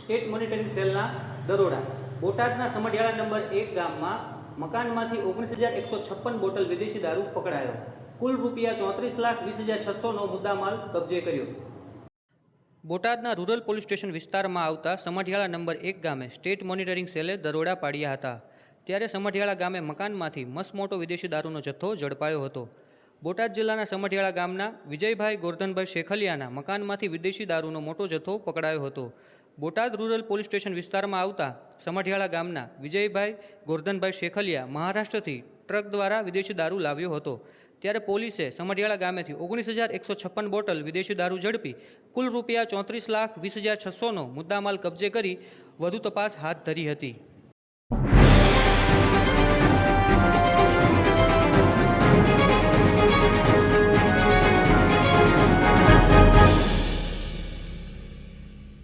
State monitoring સેલના દરોડા. બોટાદના સમઢિયાળા નંબર એક ગામમાં મકાનમાંથી ઓગણીસ હજાર એકસો છપ્પન બોટલ વિદેશી દારૂ પકડાયો. કુલ રૂપિયા ચોત્રીસ લાખ વીસ હજાર છસોનો મુદ્દામાલ કબજે કર્યો. બોટાદના રૂરલ પોલીસ સ્ટેશન વિસ્તારમાં આવતા સમઢિયાળા નંબર એક ગામે સ્ટેટ મોનિટરિંગ સેલે દરોડા પાડ્યા હતા. ત્યારે સમઢિયાળા ગામે મકાનમાંથી મસમોટો વિદેશી દારૂનો જથ્થો ઝડપાયો હતો. બોટાદ જિલ્લાના સમઢિયાળા ગામના વિજયભાઈ ગોરધનભાઈ શેખલિયાના મકાનમાંથી વિદેશી દારૂનો મોટો જથ્થો પકડાયો હતો. બોટાદ રૂરલ પોલીસ સ્ટેશન વિસ્તારમાં આવતા સમઢિયાળા ગામના વિજયભાઈ ગોરધનભાઈ શેખલિયા મહારાષ્ટ્રથી ટ્રક દ્વારા વિદેશી દારૂ લાવ્યો હતો. ત્યારે પોલીસે સમઢિયાળા ગામેથી ઓગણીસ હજાર એકસો છપ્પન બોટલ વિદેશી દારૂ ઝડપી કુલ રૂપિયા ચોત્રીસ લાખ વીસ હજાર છસોનો મુદ્દામાલ કબજે કરી વધુ તપાસ હાથ ધરી હતી.